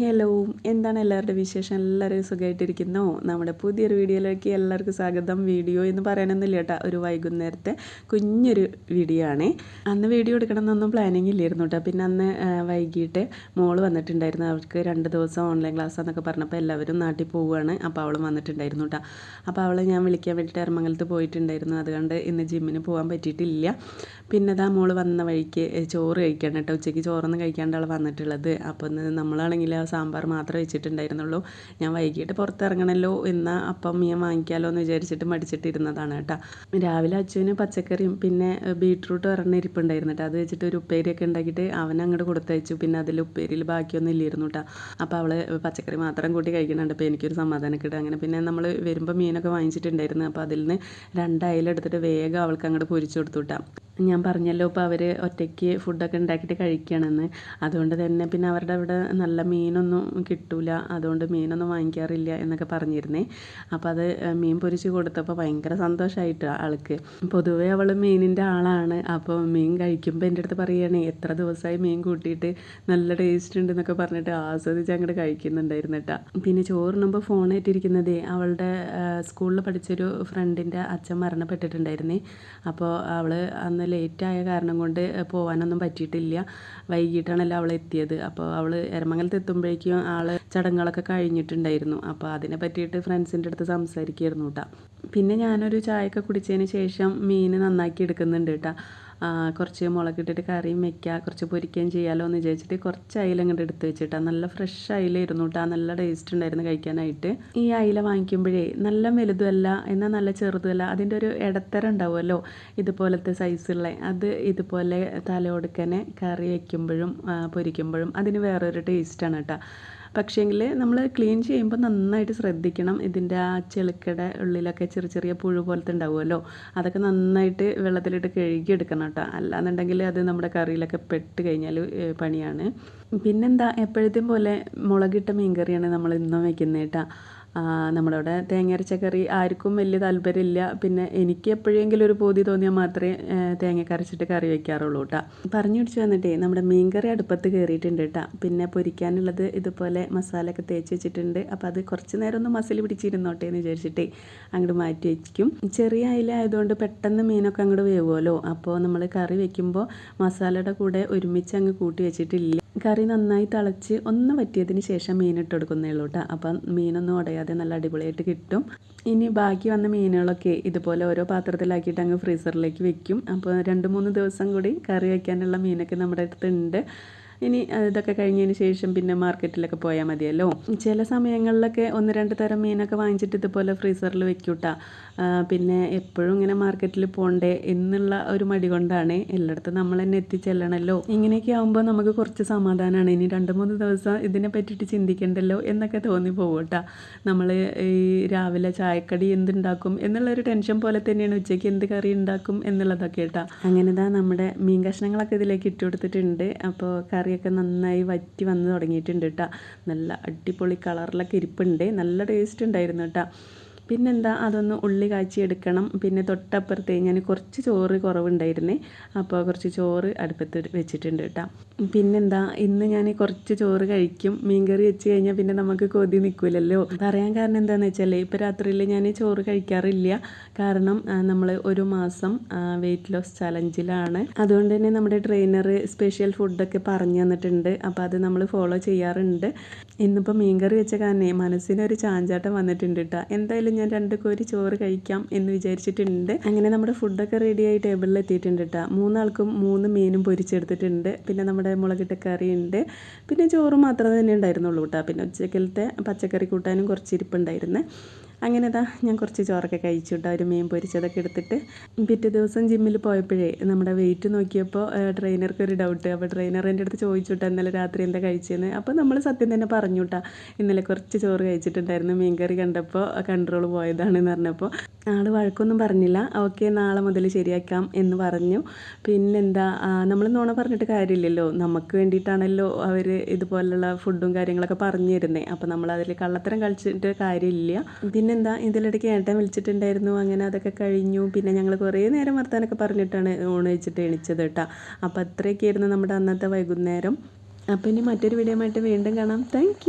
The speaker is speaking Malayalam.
ഹലോ എന്താണ് എല്ലാവരുടെ വിശേഷം? എല്ലാവരും സുഖമായിട്ടിരിക്കുന്നു നമ്മുടെ പുതിയൊരു വീഡിയോയിലേക്ക് എല്ലാവർക്കും സ്വാഗതം. വീഡിയോ എന്ന് പറയാനൊന്നുമില്ല കേട്ടോ. ഒരു വൈകുന്നേരത്തെ കുഞ്ഞൊരു വീഡിയോ ആണ്. അന്ന് വീഡിയോ എടുക്കണമെന്നൊന്നും പ്ലാനിങ് ഇല്ലായിരുന്നു കേട്ടോ. പിന്നെ അന്ന് വൈകിട്ട് മോൾ വന്നിട്ടുണ്ടായിരുന്നു. അവർക്ക് രണ്ട് ദിവസം ഓൺലൈൻ ക്ലാസ് എന്നൊക്കെ പറഞ്ഞപ്പോൾ എല്ലാവരും നാട്ടിൽ പോവുകയാണ്. അപ്പോൾ അവളും വന്നിട്ടുണ്ടായിരുന്നു കേട്ടോ. അപ്പോൾ അവളെ ഞാൻ വിളിക്കാൻ വേണ്ടിയിട്ട് എറമംഗലത്ത് പോയിട്ടുണ്ടായിരുന്നു. അതുകൊണ്ട് ഇന്ന് ജിമ്മിന് പോകാൻ പറ്റിയിട്ടില്ല. പിന്നെ ഇതാ മോൾ വന്ന വഴിക്ക് ചോറ് കഴിക്കണം കേട്ടോ. ഉച്ചയ്ക്ക് ചോറൊന്നും കഴിക്കാണ്ട് അവൾ വന്നിട്ടുള്ളത് അപ്പോൾ നമ്മളാണെങ്കിൽ സാമ്പാർ മാത്രമേ വെച്ചിട്ടുണ്ടായിരുന്നുള്ളൂ. ഞാൻ വൈകിട്ട് പുറത്തിറങ്ങണമല്ലോ എന്ന അപ്പം മീൻ വാങ്ങിക്കാമല്ലോ എന്ന് വിചാരിച്ചിട്ട് മടിച്ചിട്ടിരുന്നതാണ് കേട്ടോ. രാവിലെ അച്ഛന് പച്ചക്കറിയും പിന്നെ ബീട്രൂട്ട് പറഞ്ഞ ഇരിപ്പുണ്ടായിരുന്നു കേട്ടോ. അത് വെച്ചിട്ട് ഒരു ഉപ്പേരിയൊക്കെ ഉണ്ടാക്കിയിട്ട് അവൻ അങ്ങോട്ട് കൊടുത്തയച്ചു. പിന്നെ അതിൽ ഉപ്പേരിയിൽ ബാക്കിയൊന്നും ഇല്ലായിരുന്നു കേട്ടോ. അപ്പോൾ അവൾ പച്ചക്കറി മാത്രം കൂട്ടി കഴിക്കുന്നുണ്ട്. അപ്പോൾ എനിക്കൊരു സമാധാനം കിട്ടും അങ്ങനെ പിന്നെ നമ്മൾ വരുമ്പോൾ മീനൊക്കെ വാങ്ങിച്ചിട്ടുണ്ടായിരുന്നു. അപ്പോൾ അതിൽ നിന്ന് രണ്ടായാലെടുത്തിട്ട് വേഗം അവൾക്ക് അങ്ങോട്ട് പൊരിച്ചു കൊടുത്തു കേട്ടോ. ഞാൻ പറഞ്ഞല്ലോ ഇപ്പോൾ അവർ ഒറ്റയ്ക്ക് ഫുഡൊക്കെ ഉണ്ടാക്കിയിട്ട് കഴിക്കണമെന്ന്. അതുകൊണ്ട് തന്നെ പിന്നെ അവരുടെ അവിടെ നല്ല മീനൊന്നും കിട്ടൂല. അതുകൊണ്ട് മീനൊന്നും വാങ്ങിക്കാറില്ല എന്നൊക്കെ പറഞ്ഞിരുന്നേ. അപ്പം അത് മീൻ പൊരിച്ച് കൊടുത്തപ്പോൾ ഭയങ്കര സന്തോഷമായിട്ട് ആൾക്ക്. പൊതുവേ അവൾ മീനിന്റെ ആളാണ്. അപ്പോൾ മീൻ കഴിക്കുമ്പോൾ എന്റെ അടുത്ത് പറയുകയാണേ എത്ര ദിവസമായി മീൻ കൂട്ടിയിട്ട് നല്ല ടേസ്റ്റ് ഉണ്ട് എന്നൊക്കെ പറഞ്ഞിട്ട് ആസ്വദിച്ച് അങ്ങോട്ട് കഴിക്കുന്നുണ്ടായിരുന്നു കേട്ടോ പിന്നെ ചോറിനുമ്പോൾ ഫോണായിട്ടിരിക്കുന്നതേ അവളുടെ സ്കൂളിൽ പഠിച്ചൊരു ഫ്രണ്ടിന്റെ അച്ഛൻ മരണപ്പെട്ടിട്ടുണ്ടായിരുന്നേ. അപ്പോൾ അവൾ അന്ന് ലേറ്റായ കാരണം കൊണ്ട് പോകാനൊന്നും പറ്റിയിട്ടില്ല. വൈകിട്ടാണല്ലോ അവൾ എത്തിയത്. അപ്പോൾ അവൾ എരമംഗലത്ത് എത്തുമ്പോഴേക്കും ആൾ ചടങ്ങുകളൊക്കെ കഴിഞ്ഞിട്ടുണ്ടായിരുന്നു. അപ്പോൾ അതിനെ പറ്റിയിട്ട് ഫ്രണ്ട്സിന്റെ അടുത്ത് സംസാരിക്കുകയായിരുന്നു കേട്ടോ പിന്നെ ഞാനൊരു ചായയൊക്കെ കുടിച്ചതിന് ശേഷം മീൻ നന്നാക്കി എടുക്കുന്നുണ്ട് കേട്ടോ കുറച്ച് മുളകിട്ടിട്ട് കറിയും വെക്കുക കുറച്ച് പൊരിക്കുകയും ചെയ്യാമല്ലോ എന്ന് വിചാരിച്ചിട്ട് കുറച്ച് അയില ഇങ്ങോട്ട് എടുത്ത് വെച്ചിട്ടാണ് നല്ല ഫ്രഷ് അയില ഇരുന്നു കേട്ടോ നല്ല ടേസ്റ്റ് ഉണ്ടായിരുന്നു കഴിക്കാനായിട്ട്. ഈ അയില വാങ്ങിക്കുമ്പോഴേ നല്ല വലുതുമല്ല എന്നാൽ നല്ല ചെറുതുമല്ല അതിന്റെ ഒരു ഇടത്തരം ഉണ്ടാവുമല്ലോ. ഇതുപോലത്തെ സൈസുള്ള അത് ഇതുപോലെ തലയൊടുക്കനെ കറി വയ്ക്കുമ്പോഴും പൊരിക്കുമ്പോഴും അതിന് വേറൊരു ടേസ്റ്റാണ് കേട്ടോ പക്ഷേങ്കിൽ നമ്മൾ ക്ലീൻ ചെയ്യുമ്പോൾ നന്നായിട്ട് ശ്രദ്ധിക്കണം. ഇതിന്റെ ആ ചെളുക്കയുടെ ഉള്ളിലൊക്കെ ചെറിയ ചെറിയ പുഴു പോലത്തെ ഉണ്ടാവുമല്ലോ. അതൊക്കെ നന്നായിട്ട് വെള്ളത്തിലിട്ട് കഴുകിയെടുക്കണം കേട്ടോ. അല്ലാന്നുണ്ടെങ്കിൽ അത് നമ്മുടെ കറിയിലൊക്കെ പെട്ട് കഴിഞ്ഞാൽ പണിയാണ്. പിന്നെന്താ എപ്പോഴത്തെയും പോലെ മുളകിട്ട മീൻ കറിയാണ് നമ്മൾ ഇന്നും വെക്കുന്നത് കേട്ടോ. നമ്മുടെ തേങ്ങയരച്ചക്കറി ആർക്കും വലിയ താല്പര്യമില്ല. പിന്നെ എനിക്ക് എപ്പോഴെങ്കിലും ഒരു പൂതി തോന്നിയാൽ മാത്രമേ തേങ്ങ കരച്ചിട്ട് കറി വയ്ക്കാറുള്ളൂ കേട്ടോ. പറഞ്ഞു പിടിച്ച് വന്നിട്ടേ നമ്മുടെ മീൻകറി അടുപ്പത്ത് കയറിയിട്ടുണ്ട് കേട്ടോ. പിന്നെ പൊരിക്കാനുള്ളത് ഇതുപോലെ മസാലയൊക്കെ തേച്ച് വെച്ചിട്ടുണ്ട്. അപ്പോൾ അത് കുറച്ച് നേരം ഒന്ന് മസിൽ പിടിച്ചിരുന്നോട്ടെ എന്ന് വിചാരിച്ചിട്ടേ അങ്ങോട്ട് മാറ്റി വെക്കും ചെറിയ അയില ആയതുകൊണ്ട് പെട്ടെന്ന് മീനൊക്കെ അങ്ങോട്ട് വേവുമല്ലോ. അപ്പോൾ നമ്മൾ കറി വെക്കുമ്പോൾ മസാലയുടെ കൂടെ ഒരുമിച്ച് അങ്ങ് കൂട്ടി വെച്ചിട്ടില്ല. കറി നന്നായി തിളച്ച് ഒന്ന് വറ്റിയതിന് ശേഷം മീൻ ഇട്ട് കൊടുക്കുന്നേ ഉള്ളൂ കേട്ടോ അപ്പം മീനൊന്നും ഉടയാതെ നല്ല അടിപൊളിയായിട്ട് കിട്ടും. ഇനി ബാക്കി വന്ന മീനുകളൊക്കെ ഇതുപോലെ ഓരോ പാത്രത്തിലാക്കിയിട്ട് അങ്ങ് ഫ്രീസറിലേക്ക് വെക്കും. അപ്പോൾ രണ്ട് മൂന്ന് ദിവസം കൂടി കറി വയ്ക്കാനുള്ള മീനൊക്കെ നമ്മുടെ അടുത്തുണ്ട്. ഇനി ഇതൊക്കെ കഴിഞ്ഞതിന് ശേഷം പിന്നെ മാർക്കറ്റിലൊക്കെ പോയാൽ മതിയല്ലോ. ചില സമയങ്ങളിലൊക്കെ ഒന്ന് രണ്ട് തരം മീനൊക്കെ വാങ്ങിച്ചിട്ട് ഇതുപോലെ ഫ്രീസറിൽ വെക്കൂട്ടാ. പിന്നെ എപ്പോഴും ഇങ്ങനെ മാർക്കറ്റിൽ പോകണ്ടേ എന്നുള്ള ഒരു മടി കൊണ്ടാണ് എല്ലായിടത്തും നമ്മൾ തന്നെ എത്തിച്ചെല്ലണമല്ലോ ഇങ്ങനെയൊക്കെ ആകുമ്പോൾ നമുക്ക് കുറച്ച് സമാധാനമാണ് ഇനി രണ്ട് മൂന്ന് ദിവസം ഇതിനെ പറ്റിയിട്ട് ചിന്തിക്കണ്ടല്ലോ എന്നൊക്കെ തോന്നി പോകട്ടാ നമ്മൾ ഈ രാവിലെ ചായക്കടി എന്തുണ്ടാക്കും എന്നുള്ളൊരു ടെൻഷൻ പോലെ തന്നെയാണ് ഉച്ചയ്ക്ക് എന്ത് കറി ഉണ്ടാക്കും എന്നുള്ളതൊക്കെ കേട്ടാ അങ്ങനെ നമ്മുടെ മീൻ കഷ്ണങ്ങളൊക്കെ ഇതിലേക്ക് ഇട്ട് കൊടുത്തിട്ടുണ്ട്. അപ്പോൾ കറി കറിയൊക്കെ നന്നായി വറ്റി വന്ന് തുടങ്ങിയിട്ടുണ്ട് കേട്ടോ നല്ല അടിപൊളി കളറിലൊക്കെ ഇരിപ്പുണ്ട്. നല്ല ടേസ്റ്റ് ഉണ്ടായിരുന്നു കേട്ടോ പിന്നെന്താ അതൊന്ന് ഉള്ളി കാച്ചി എടുക്കണം. പിന്നെ തൊട്ടപ്പുറത്തെ ഞാൻ കുറച്ച് ചോറ് കുറവുണ്ടായിരുന്നേ അപ്പോൾ കുറച്ച് ചോറ് അടുപ്പത്ത് വെച്ചിട്ടുണ്ട് കേട്ടോ. പിന്നെന്താ ഇന്ന് ഞാൻ കുറച്ച് ചോറ് കഴിക്കും. മീൻകറി വെച്ച് കഴിഞ്ഞാൽ പിന്നെ നമുക്ക് കൊതി നിൽക്കില്ലല്ലോ പറയാൻ കാരണം എന്താണെന്ന് വെച്ചാൽ ഇപ്പോൾ രാത്രിയിൽ ഞാൻ ചോറ് കഴിക്കാറില്ല. കാരണം നമ്മൾ ഒരു മാസം വെയിറ്റ് ലോസ് ചലഞ്ചിലാണ് അതുകൊണ്ട് തന്നെ നമ്മുടെ ട്രെയിനർ സ്പെഷ്യൽ ഫുഡൊക്കെ പറഞ്ഞു തന്നിട്ടുണ്ട്. അപ്പോൾ അത് നമ്മൾ ഫോളോ ചെയ്യാറുണ്ട്. ഇന്നിപ്പോൾ മീൻകറി വെച്ച കാരണേ മനസ്സിനൊരു ചാഞ്ചാട്ടം വന്നിട്ടുണ്ട് കേട്ടോ. എന്തായാലും ഞാൻ രണ്ട് കോരി ചോറ് കഴിക്കാം എന്ന് വിചാരിച്ചിട്ടുണ്ട്. അങ്ങനെ നമ്മുടെ ഫുഡൊക്കെ റെഡിയായി ടേബിളിൽ എത്തിയിട്ടുണ്ട് കേട്ടോ മൂന്നാൾക്കും മൂന്ന് മീനും പൊരിച്ചെടുത്തിട്ടുണ്ട്. പിന്നെ നമ്മുടെ മുളകിട്ട കറി ഉണ്ട് പിന്നെ ചോറ് മാത്രമേ തന്നെ ഉണ്ടായിരുന്നുള്ളൂ കേട്ടോ പിന്നെ ഉച്ചക്കലത്തെ പച്ചക്കറി കൂട്ടാനും കുറച്ച് ഇരിപ്പുണ്ടായിരുന്നു അങ്ങനെ ഇതാ ഞാൻ കുറച്ച് ചോറൊക്കെ കഴിച്ചു കേട്ടോ ഒരു മീൻ പൊരിച്ചതൊക്കെ എടുത്തിട്ട് പിറ്റേ ദിവസം ജിമ്മിൽ പോയപ്പോഴേ നമ്മുടെ വെയിറ്റ് നോക്കിയപ്പോൾ ട്രെയിനർക്ക് ഒരു ഡൗട്ട് അപ്പോൾ ട്രെയിനർ എന്റെ അടുത്ത് ചോദിച്ചു കേട്ടോ ഇന്നലെ രാത്രി എന്താ കഴിച്ചതെന്ന് അപ്പോൾ നമ്മൾ സത്യം തന്നെ പറഞ്ഞു കേട്ടോ ഇന്നലെ കുറച്ച് ചോറ് കഴിച്ചിട്ടുണ്ടായിരുന്നു മീൻ കറി കണ്ടപ്പോൾ കൺട്രോൾ പോയതാണെന്ന് പറഞ്ഞപ്പോൾ ആൾ വഴക്കൊന്നും പറഞ്ഞില്ല ഓക്കെ നാളെ മുതൽ ശരിയാക്കാം എന്ന് പറഞ്ഞു. പിന്നെന്താ നമ്മൾ നോണ പറഞ്ഞിട്ട് കാര്യമില്ലല്ലോ നമുക്ക് വേണ്ടിയിട്ടാണല്ലോ അവർ ഇതുപോലുള്ള ഫുഡും കാര്യങ്ങളൊക്കെ പറഞ്ഞു തരുന്നത് അപ്പോൾ നമ്മൾ അതിൽ കള്ളത്തരം കഴിച്ചിട്ട് കാര്യമില്ല. പിന്നെന്താ ഇതിലിടയ്ക്ക് ഏട്ടൻ വിളിച്ചിട്ടുണ്ടായിരുന്നു. അങ്ങനെ അതൊക്കെ കഴിഞ്ഞു. പിന്നെ ഞങ്ങൾ കുറേ നേരം വർത്താനൊക്കെ പറഞ്ഞിട്ടാണ് ഊണ് വെച്ചിട്ട് എണിച്ചത് കേട്ടോ. അപ്പോൾ അത്രയൊക്കെയായിരുന്നു നമ്മുടെ അന്നത്തെ വൈകുന്നേരം. അപ്പോൾ ഇനി മറ്റൊരു വീഡിയോ ആയിട്ട് വീണ്ടും കാണാം. താങ്ക്